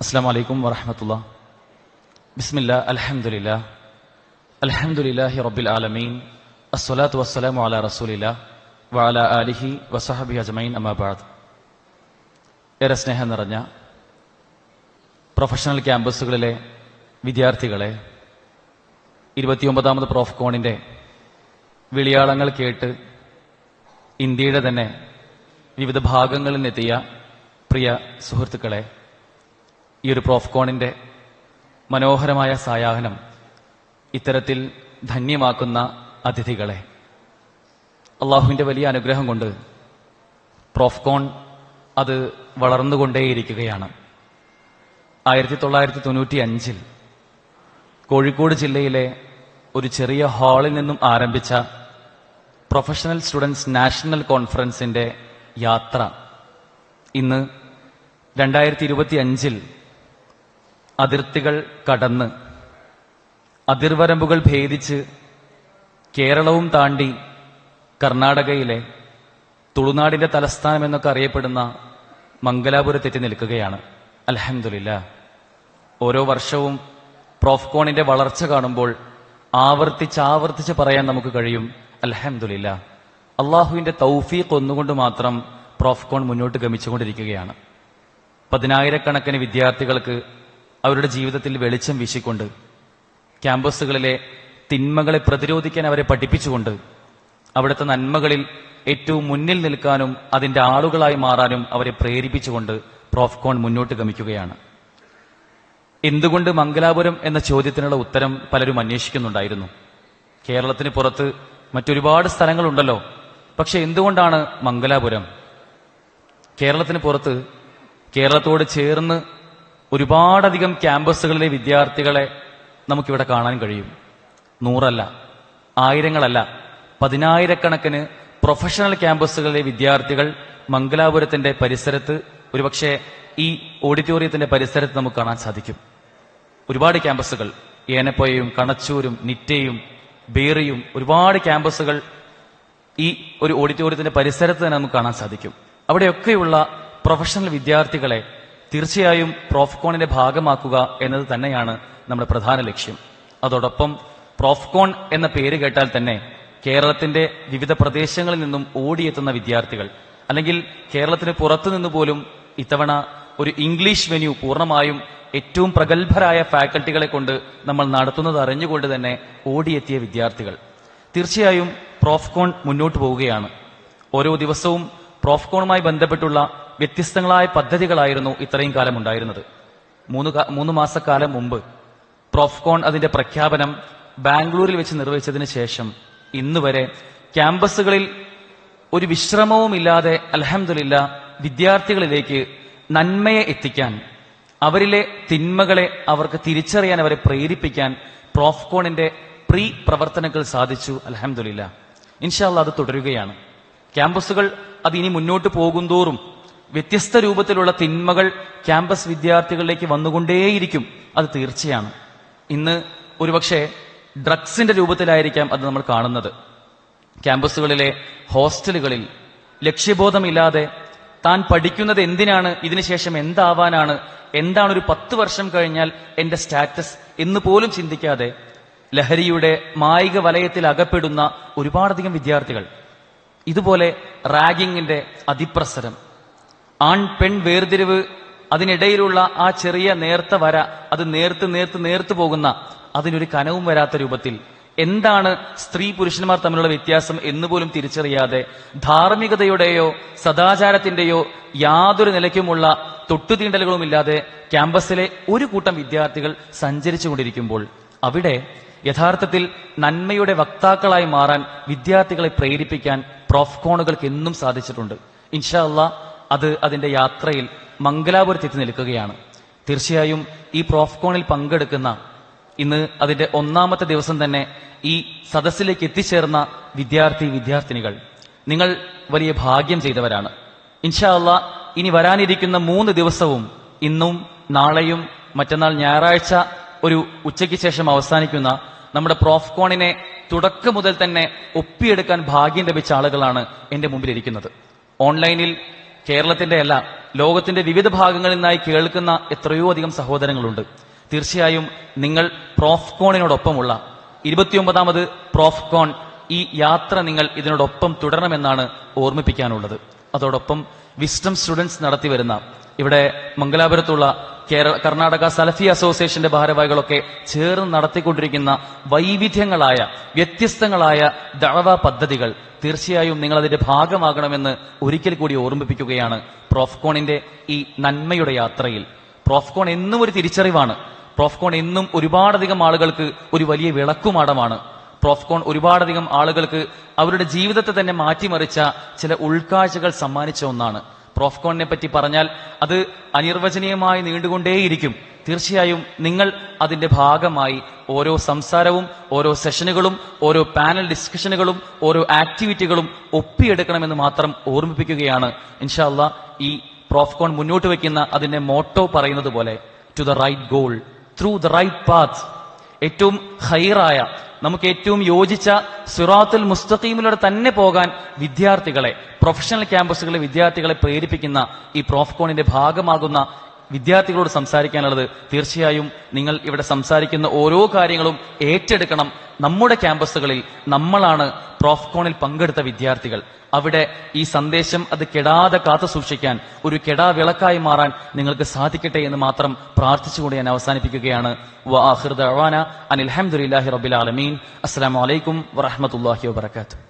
അസ്സാം വലൈക്കും വറഹമത്തുള്ള. ബിസ്മില്ല അലഹമുല്ല അലഹമുല്ലാഹി റബ്ബിൽ ആലമീൻ. അസ്വലാത്തു വസ്സലാമു അല റസൂലില്ല. വാല അലിഹി വസഹബി അജ്മൈൻ അമാബാദ് ഏറെ സ്നേഹം നിറഞ്ഞ പ്രൊഫഷണൽ ക്യാമ്പസുകളിലെ വിദ്യാർത്ഥികളെ ഇരുപത്തിയൊമ്പതാമത് പ്രോഫ് കോണിന്റെ വിളിയാളങ്ങൾ കേട്ട് ഇന്ത്യയുടെ തന്നെ വിവിധ ഭാഗങ്ങളിൽ നിന്നെത്തിയ പ്രിയ സുഹൃത്തുക്കളെ ഈ ഒരു പ്രോഫ്കോണിന്റെ മനോഹരമായ സായാഹ്നം ഇത്തരത്തിൽ ധന്യമാക്കുന്ന അതിഥികളെ. അള്ളാഹുവിന്റെ വലിയ അനുഗ്രഹം കൊണ്ട് പ്രോഫ്കോൺ അത് വളർന്നുകൊണ്ടേയിരിക്കുകയാണ്. ആയിരത്തി തൊള്ളായിരത്തി തൊണ്ണൂറ്റി അഞ്ചിൽ കോഴിക്കോട് ജില്ലയിലെ ഒരു ചെറിയ ഹാളിൽ നിന്നും ആരംഭിച്ച പ്രൊഫഷണൽ സ്റ്റുഡൻസ് നാഷണൽ കോൺഫറൻസിന്റെ യാത്ര ഇന്ന് രണ്ടായിരത്തി ഇരുപത്തി അഞ്ചിൽ അതിർത്തികൾ കടന്ന് അതിർവരമ്പുകൾ ഭേദിച്ച് കേരളവും താണ്ടി കർണാടകയിലെ തുളുനാടിന്റെ തലസ്ഥാനം എന്നൊക്കെ അറിയപ്പെടുന്ന മംഗലാപുരത്തെത്തി നിൽക്കുകയാണ്. അലഹമില്ല ഓരോ വർഷവും പ്രോഫ്കോണിന്റെ വളർച്ച കാണുമ്പോൾ ആവർത്തിച്ച് ആവർത്തിച്ച് പറയാൻ നമുക്ക് കഴിയും. അലഹമില്ല അള്ളാഹുവിന്റെ തൗഫീഖ് ഒന്നുകൊണ്ട് മാത്രം പ്രോഫ്കോൺ മുന്നോട്ട് ഗമിച്ചുകൊണ്ടിരിക്കുകയാണ്. പതിനായിരക്കണക്കിന് വിദ്യാർത്ഥികൾക്ക് അവരുടെ ജീവിതത്തിൽ വെളിച്ചം വീശിക്കൊണ്ട് ക്യാമ്പസുകളിലെ തിന്മകളെ പ്രതിരോധിക്കാൻ അവരെ പഠിപ്പിച്ചുകൊണ്ട് അവിടുത്തെ നന്മകളിൽ ഏറ്റവും മുന്നിൽ നിൽക്കാനും അതിന്റെ ആളുകളായി മാറാനും അവരെ പ്രേരിപ്പിച്ചുകൊണ്ട് പ്രോഫ്കോൺ മുന്നോട്ട് ഗമിക്കുകയാണ്. എന്തുകൊണ്ട് മംഗലാപുരം എന്ന ചോദ്യത്തിനുള്ള ഉത്തരം പലരും അന്വേഷിക്കുന്നുണ്ടായിരുന്നു. കേരളത്തിന് പുറത്ത് മറ്റൊരുപാട് സ്ഥലങ്ങളുണ്ടല്ലോ പക്ഷെ എന്തുകൊണ്ടാണ് മംഗലാപുരം? കേരളത്തിന് പുറത്ത് കേരളത്തോട് ചേർന്ന് ഒരുപാടധികം ക്യാമ്പസുകളിലെ വിദ്യാർത്ഥികളെ നമുക്കിവിടെ കാണാൻ കഴിയും. നൂറല്ല ആയിരങ്ങളല്ല പതിനായിരക്കണക്കിന് പ്രൊഫഷണൽ ക്യാമ്പസുകളിലെ വിദ്യാർത്ഥികൾ മംഗലാപുരത്തിന്റെ പരിസരത്ത് ഒരുപക്ഷെ ഈ ഓഡിറ്റോറിയത്തിന്റെ പരിസരത്ത് നമുക്ക് കാണാൻ സാധിക്കും. ഒരുപാട് ക്യാമ്പസുകൾ ഏനപ്പൊയയും കണച്ചൂരും നിറ്റയും ബേറിയും ഒരുപാട് ക്യാമ്പസുകൾ ഈ ഒരു ഓഡിറ്റോറിയത്തിന്റെ പരിസരത്ത് തന്നെ നമുക്ക് കാണാൻ സാധിക്കും. അവിടെയൊക്കെയുള്ള പ്രൊഫഷണൽ വിദ്യാർത്ഥികളെ തീർച്ചയായും പ്രോഫ്കോണിന്റെ ഭാഗമാക്കുക എന്നത് തന്നെയാണ് നമ്മുടെ പ്രധാന ലക്ഷ്യം. അതോടൊപ്പം പ്രോഫ്കോൺ എന്ന പേര് കേട്ടാൽ തന്നെ കേരളത്തിന്റെ വിവിധ പ്രദേശങ്ങളിൽ നിന്നും ഓടിയെത്തുന്ന വിദ്യാർത്ഥികൾ അല്ലെങ്കിൽ കേരളത്തിന് പുറത്തു നിന്ന് പോലും ഇത്തവണ ഒരു ഇംഗ്ലീഷ് വെന്യൂ പൂർണമായും ഏറ്റവും പ്രഗത്ഭരായ ഫാക്കൽറ്റികളെ കൊണ്ട് നമ്മൾ നടത്തുന്നത് അറിഞ്ഞുകൊണ്ട് തന്നെ ഓടിയെത്തിയ വിദ്യാർത്ഥികൾ. തീർച്ചയായും പ്രോഫ്കോൺ മുന്നോട്ട് പോവുകയാണ്. ഓരോ ദിവസവും പ്രോഫ്കോണുമായി ബന്ധപ്പെട്ടുള്ള വ്യത്യസ്തങ്ങളായ പദ്ധതികളായിരുന്നു ഇത്രയും കാലം ഉണ്ടായിരുന്നത്. മൂന്ന് മൂന്ന് മാസക്കാലം മുമ്പ് പ്രോഫ്കോൺ അതിന്റെ പ്രഖ്യാപനം ബാംഗ്ലൂരിൽ വെച്ച് നിർവഹിച്ചതിന് ശേഷം ഇന്ന് വരെ ക്യാമ്പസുകളിൽ ഒരു വിശ്രമവുമില്ലാതെ അലഹമില്ല വിദ്യാർത്ഥികളിലേക്ക് നന്മയെ എത്തിക്കാൻ അവരിലെ തിന്മകളെ അവർക്ക് തിരിച്ചറിയാൻ അവരെ പ്രേരിപ്പിക്കാൻ പ്രോഫ്കോണിന്റെ പ്രീ പ്രവർത്തനങ്ങൾ സാധിച്ചു അലഹമില്ല ഇൻഷാല്ല അത് തുടരുകയാണ്. ക്യാമ്പസുകൾ അത് ഇനി മുന്നോട്ട് പോകുന്തോറും വ്യത്യസ്ത രൂപത്തിലുള്ള തിന്മകൾ ക്യാമ്പസ് വിദ്യാർത്ഥികളിലേക്ക് വന്നുകൊണ്ടേയിരിക്കും അത് തീർച്ചയാണ്. ഇന്ന് ഒരുപക്ഷെ ഡ്രഗ്സിന്റെ രൂപത്തിലായിരിക്കാം അത് നമ്മൾ കാണുന്നത്. ക്യാമ്പസുകളിലെ ഹോസ്റ്റലുകളിൽ ലക്ഷ്യബോധമില്ലാതെ താൻ പഠിക്കുന്നത് എന്തിനാണ് ഇതിനുശേഷം എന്താവാനാണ് എന്താണ് ഒരു പത്ത് വർഷം കഴിഞ്ഞാൽ എന്റെ സ്റ്റാറ്റസ് എന്ന് പോലും ചിന്തിക്കാതെ ലഹരിയുടെ മായിക വലയത്തിൽ അകപ്പെടുന്ന ഒരുപാടധികം വിദ്യാർത്ഥികൾ. ഇതുപോലെ റാഗിങ്ങിന്റെ അതിപ്രസരം. ആൺ പെൺ വേർതിരിവ് അതിനിടയിലുള്ള ആ ചെറിയ നേർത്ത വര അത് നേർത്ത് നേർത്ത് നേർത്തു പോകുന്ന അതിനൊരു കനവും വരാത്ത രൂപത്തിൽ. എന്താണ് സ്ത്രീ പുരുഷന്മാർ തമ്മിലുള്ള വ്യത്യാസം എന്ന് പോലും തിരിച്ചറിയാതെ ധാർമ്മികതയുടെയോ സദാചാരത്തിന്റെയോ യാതൊരു നിലയ്ക്കുമുള്ള തൊട്ടുതീണ്ടലുകളും ഇല്ലാതെ ക്യാമ്പസിലെ ഒരു കൂട്ടം വിദ്യാർത്ഥികൾ സഞ്ചരിച്ചുകൊണ്ടിരിക്കുമ്പോൾ അവിടെ യഥാർത്ഥത്തിൽ നന്മയുടെ വക്താക്കളായി മാറാൻ വിദ്യാർത്ഥികളെ പ്രേരിപ്പിക്കാൻ പ്രോഫ്കോണുകൾക്ക് എന്നും സാധിച്ചിട്ടുണ്ട്. ഇൻഷാ അള്ളാ അത് അതിന്റെ യാത്രയിൽ മംഗലാപുരത്തെത്തി നിൽക്കുകയാണ്. തീർച്ചയായും ഈ പ്രോഫ്കോണിൽ പങ്കെടുക്കുന്ന ഇന്ന് അതിന്റെ ഒന്നാമത്തെ ദിവസം തന്നെ ഈ സദസ്സിലേക്ക് എത്തിച്ചേർന്ന വിദ്യാർത്ഥി വിദ്യാർത്ഥിനികൾ. നിങ്ങൾ വലിയ ഭാഗ്യം ചെയ്തവരാണ്. ഇൻഷാല്ല ഇനി വരാനിരിക്കുന്ന മൂന്ന് ദിവസവും ഇന്നും നാളെയും മറ്റന്നാൾ ഞായറാഴ്ച ഒരു ഉച്ചയ്ക്ക് ശേഷം അവസാനിക്കുന്ന നമ്മുടെ പ്രോഫ്കോണിനെ തുടക്കം മുതൽ തന്നെ ഒപ്പിയെടുക്കാൻ ഭാഗ്യം ലഭിച്ച ആളുകളാണ് എന്റെ മുമ്പിൽ ഇരിക്കുന്നത് ഓൺലൈനിൽ കേരളത്തിന്റെ അല്ല ലോകത്തിന്റെ വിവിധ ഭാഗങ്ങളിൽ നിന്നായി കേൾക്കുന്ന എത്രയോ അധികം സഹോദരങ്ങളുണ്ട്. തീർച്ചയായും നിങ്ങൾ പ്രോഫ്കോണിനോടൊപ്പമുള്ള ഇരുപത്തിയൊമ്പതാമത് പ്രോഫ്കോൺ ഈ യാത്ര നിങ്ങൾ ഇതിനോടൊപ്പം തുടരണമെന്നാണ് ഓർമ്മിപ്പിക്കാനുള്ളത്. അതോടൊപ്പം വിസ്റ്റം സ്റ്റുഡൻസ് നടത്തിവരുന്ന ഇവിടെ മംഗലാപുരത്തുള്ള കേരള കർണാടക സലഫി അസോസിയേഷന്റെ ഭാരവാഹികളൊക്കെ ചേർന്ന് നടത്തിക്കൊണ്ടിരിക്കുന്ന വൈവിധ്യങ്ങളായ വ്യത്യസ്തങ്ങളായ ദഴവ പദ്ധതികൾ തീർച്ചയായും നിങ്ങൾ അതിന്റെ ഭാഗമാകണമെന്ന് ഒരിക്കൽ കൂടി ഓർമ്മിപ്പിക്കുകയാണ് പ്രോഫ്കോണിന്റെ ഈ നന്മയുടെ യാത്രയിൽ. പ്രോഫ്കോൺ എന്നും ഒരു തിരിച്ചറിവാണ്. പ്രോഫ്കോൺ എന്നും ഒരുപാടധികം ആളുകൾക്ക് ഒരു വലിയ വിളക്കുമാടമാണ്. പ്രോഫ്കോൺ ഒരുപാടധികം ആളുകൾക്ക് അവരുടെ ജീവിതത്തെ തന്നെ മാറ്റിമറിച്ച ചില ഉൾക്കാഴ്ചകൾ സമ്മാനിച്ച ഒന്നാണ്. പ്രോഫ്കോണിനെ പറ്റി പറഞ്ഞാൽ അത് അനിർവചനീയമായി നീണ്ടുകൊണ്ടേയിരിക്കും. തീർച്ചയായും നിങ്ങൾ അതിന്റെ ഭാഗമായി ഓരോ സംസാരവും ഓരോ സെഷനുകളും ഓരോ പാനൽ ഡിസ്കഷനുകളും ഓരോ ആക്ടിവിറ്റികളും ഒപ്പിയെടുക്കണമെന്ന് മാത്രം ഓർമ്മിപ്പിക്കുകയാണ്. ഇൻഷാല്ല ഈ പ്രോഫ്കോൺ മുന്നോട്ട് വയ്ക്കുന്ന അതിന്റെ മോട്ടോ പറയുന്നത് പോലെ to the right goal through the right path ഏറ്റവും ഹൈറായ നമുക്ക് ഏറ്റവും യോജിച്ച സിറാത്തുൽ മുസ്തഖീമിലൂടെ തന്നെ പോകാൻ വിദ്യാർത്ഥികളെ പ്രൊഫഷണൽ ക്യാമ്പസുകളിലെ വിദ്യാർത്ഥികളെ പ്രേരിപ്പിക്കുന്ന ഈ പ്രോഫ്കോണിന്റെ ഭാഗമാകുന്ന വിദ്യാർത്ഥികളോട് സംസാരിക്കാനുള്ളത് തീർച്ചയായും നിങ്ങൾ ഇവിടെ സംസാരിക്കുന്ന ഓരോ കാര്യങ്ങളും ഏറ്റെടുക്കണം. നമ്മുടെ ക്യാമ്പസുകളിൽ നമ്മളാണ് പ്രോഫ്കോണിൽ പങ്കെടുത്ത വിദ്യാർത്ഥികൾ. അവിടെ ഈ സന്ദേശം അത് കെടാതെ കാത്തു സൂക്ഷിക്കാൻ ഒരു കെടാ വിളക്കായി മാറാൻ നിങ്ങൾക്ക് സാധിക്കട്ടെ എന്ന് മാത്രം പ്രാർത്ഥിച്ചുകൊണ്ട് ഞാൻ അവസാനിപ്പിക്കുകയാണ്. അനിൽഹമുല്ലാഹി റബിൽ ആലമീൻ. അസ്സാം വലൈക്കും വറഹമത്തല്ലാഹി വാബർക്കാത്തു